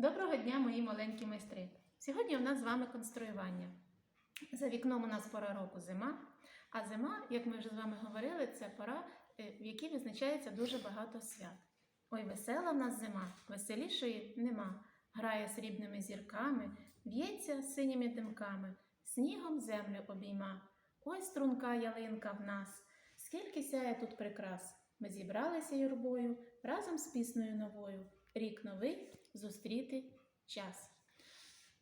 Доброго дня, мої маленькі майстри! Сьогодні у нас з вами конструювання. За вікном у нас пора року зима, а зима, як ми вже з вами говорили, це пора, е, в якій визначається дуже багато свят. Ой, весела в нас зима, веселішої нема. Грає срібними зірками, в'ється синіми димками, снігом землю обійма. Ой, струнка ялинка в нас, скільки сяє тут прикрас. Ми зібралися юрбою разом з піснею новою. Рік новий зустріти час.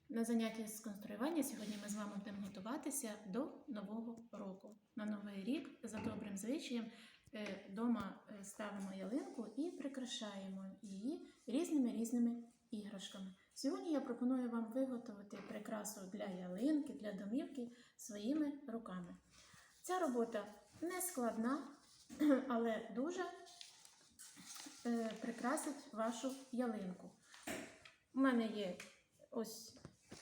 На занятті з конструювання сьогодні ми з вами будемо готуватися до Нового року. На Новий рік за добрим звичаєм вдома ставимо ялинку і прикрашаємо її різними різними іграшками. Сьогодні я пропоную вам виготовити прикрасу для ялинки, для домівки своїми руками. Ця робота не складна, але дуже е, прикрасить вашу ялинку. У мене є ось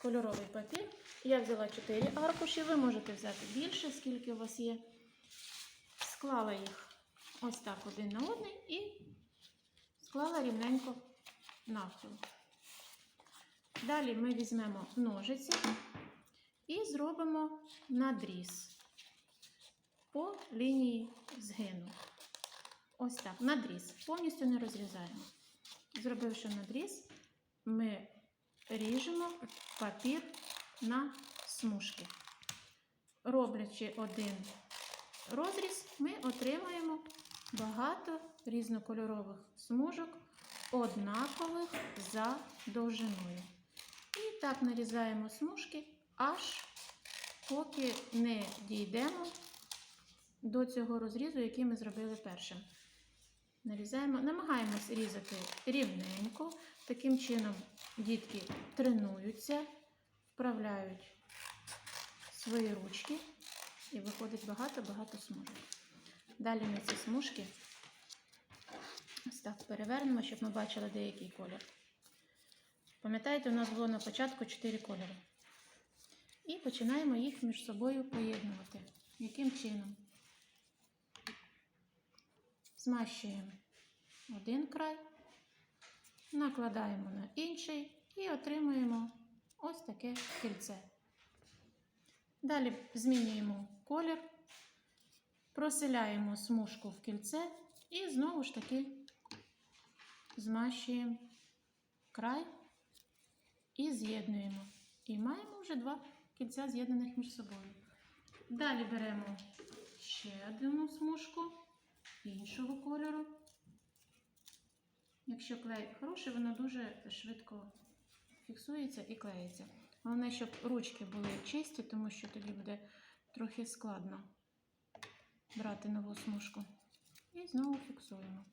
кольоровий папір. Я взяла 4 аркуші, ви можете взяти більше, скільки у вас є. Склала їх ось так один на один і склала рівненько навпіл. Далі ми візьмемо ножиці і зробимо надріз по лінії згину. Ось так, надріз. Повністю не розрізаємо. Зробивши надріз, ми ріжемо папір на смужки. Роблячи один розріз, ми отримаємо багато різнокольорових смужок, однакових за довжиною. І так нарізаємо смужки, аж поки не дійдемо до цього розрізу, який ми зробили першим. Нарізаємо, намагаємось різати рівненько. Таким чином дітки тренуються, вправляють свої ручки і виходить багато-багато смужок. Далі ми ці смужки так перевернемо, щоб ми бачили деякий колір. Пам'ятаєте, у нас було на початку 4 кольори. І починаємо їх між собою поєднувати. Яким чином? Змащуємо один край, накладаємо на інший і отримуємо ось таке кільце. Далі змінюємо колір, проселяємо смужку в кільце і знову ж таки змащуємо край і з'єднуємо. І маємо вже два кільця з'єднаних між собою. Далі беремо ще одну смужку іншого кольору. Якщо клей хороший, воно дуже швидко фіксується і клеїться. Головне, щоб ручки були чисті, тому що тоді буде трохи складно брати нову смужку. І знову фіксуємо.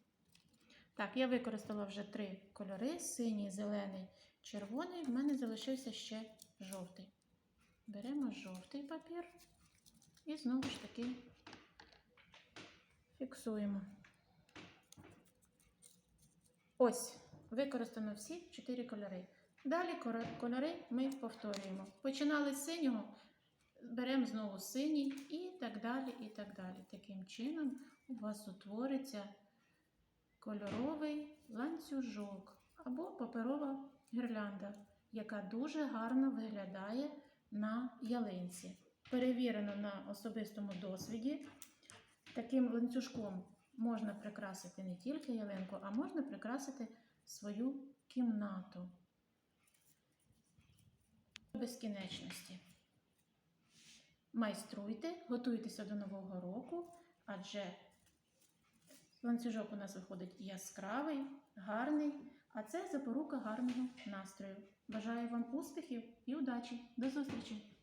Так, я використала вже три кольори: синій, зелений, червоний. В мене залишився ще жовтий. Беремо жовтий папір і знову ж таки фіксуємо. Ось, використано всі чотири кольори. Далі кольори ми повторюємо. Починали з синього, беремо знову синій і так далі. і так далі. Таким чином у вас утвориться кольоровий ланцюжок або паперова гірлянда, яка дуже гарно виглядає на ялинці. Перевірено на особистому досвіді. Таким ланцюжком можна прикрасити не тільки ялинку, а можна прикрасити свою кімнату безкінечності. Майструйте, готуйтеся до Нового року, адже ланцюжок у нас виходить яскравий, гарний, а це запорука гарного настрою. Бажаю вам успіхів і удачі! До зустрічі!